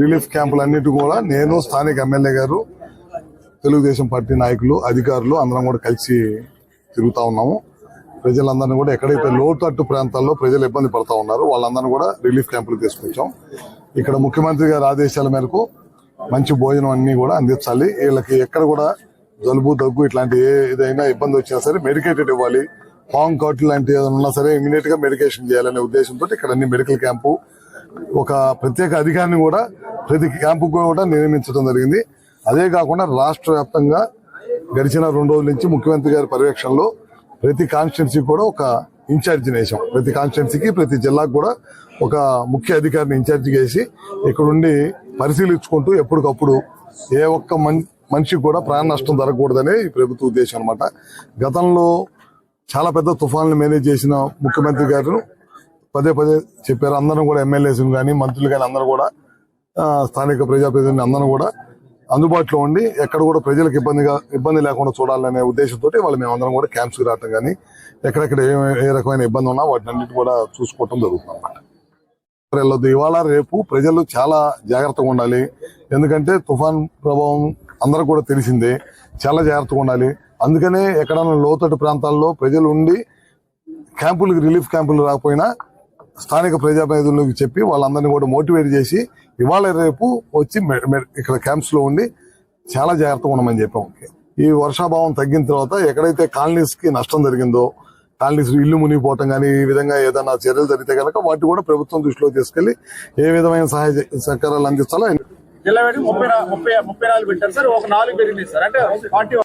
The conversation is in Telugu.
రిలీఫ్ క్యాంపులన్నిటి కూడా నేను స్థానిక ఎమ్మెల్యే గారు తెలుగుదేశం పార్టీ నాయకులు అధికారులు అందరం కూడా కలిసి తిరుగుతా ఉన్నాము. ప్రజలందరినీ కూడా ఎక్కడైతే లోతట్టు ప్రాంతాల్లో ప్రజలు ఇబ్బంది పడతా ఉన్నారు వాళ్ళందరినీ కూడా రిలీఫ్ క్యాంపులు తీసుకొచ్చాం. ఇక్కడ ముఖ్యమంత్రి గారి ఆదేశాల మేరకు మంచి భోజనం అన్ని కూడా అందించాలి. వీళ్ళకి ఎక్కడ కూడా జలుబు దగ్గు ఇట్లాంటి ఏదైనా ఇబ్బంది వచ్చినా సరే మెడికేటెడ్ ఇవ్వాలి. పాంగ్ కాట్ లాంటి ఏదైనా ఉన్నా సరే ఇమీడియట్గా మెడికేషన్ చేయాలనే ఉద్దేశంతో ఇక్కడ అన్ని మెడికల్ క్యాంపు ఒక ప్రత్యేక అధికారిని కూడా ప్రతి క్యాంపు కూడా నియమించడం జరిగింది. అదే కాకుండా రాష్ట్ర వ్యాప్తంగా గడిచిన రెండు రోజుల నుంచి ముఖ్యమంత్రి గారి పర్యవేక్షణలో ప్రతి కాన్స్టిట్యున్సీ కూడా ఒక ఇన్ఛార్జిని వేసాం ప్రతి కాన్స్టిట్యున్సీకి ప్రతి జిల్లాకు కూడా ఒక ముఖ్య అధికారిని ఇన్ఛార్జి వేసి ఇక్కడుండి పరిశీలించుకుంటూ ఎప్పటికప్పుడు ఏ ఒక్క మన్- మనిషికి కూడా ప్రాణ నష్టం జరగకూడదనే ఈ ప్రభుత్వ ఉద్దేశం అనమాట గతంలో చాలా పెద్ద తుఫాన్లు మేనేజ్ చేసిన ముఖ్యమంత్రి గారు పదే పదే చెప్పారు. అందరం కూడా ఎమ్మెల్యేస్ని కానీ మంత్రులు కానీ అందరూ కూడా స్థానిక ప్రజాప్రతినిధులు అందరూ కూడా అందుబాటులో ఉండి ఎక్కడ కూడా ప్రజలకు ఇబ్బందిగా ఇబ్బంది లేకుండా చూడాలనే ఉద్దేశంతో వాళ్ళు మేమందరం కూడా క్యాంప్స్కి రావటం కానీ ఎక్కడెక్కడ ఏ ఏ రకమైన ఇబ్బంది ఉన్నా వాటిని అన్నిటి కూడా చూసుకోవటం జరుగుతుంది అన్నమాట వెళ్ళొద్దు ఇవాళ రేపు ప్రజలు చాలా జాగ్రత్తగా ఉండాలి. ఎందుకంటే తుఫాన్ ప్రభావం అందరూ కూడా తెలిసిందే. చాలా జాగ్రత్తగా ఉండాలి. అందుకనే ఎక్కడైనా లోతట్టు ప్రాంతాల్లో ప్రజలు ఉండి క్యాంపులకు రిలీఫ్ క్యాంపులు రాకపోయినా స్థానిక ప్రజాప్రతినిధులకు చెప్పి వాళ్ళందరినీ కూడా మోటివేట్ చేసి ఇవాళ రేపు వచ్చి మె- మె- ఇక్కడ క్యాంప్స్లో ఉండి చాలా జాగ్రత్తగా ఉండమని చెప్పాం. ఈ వర్షాభావం తగ్గిన తర్వాత ఎక్కడైతే కాలనీస్కి నష్టం జరిగిందో కాలనీస్ ఇల్లు మునిగిపోవటం కానీ ఈ విధంగా ఏదైనా చర్యలు జరిగితే కనుక వాటి కూడా ప్రభుత్వం దృష్టిలో తీసుకెళ్ళి ఏ విధమైన సహాయ సహకారాలు అందిస్తాలో జిల్లా ముప్పై ముప్పై ముప్పై నాలుగు పెట్టారు సార్. ఒక నాలుగు పెరిగినాయి సార్. అంటే ఫార్టీ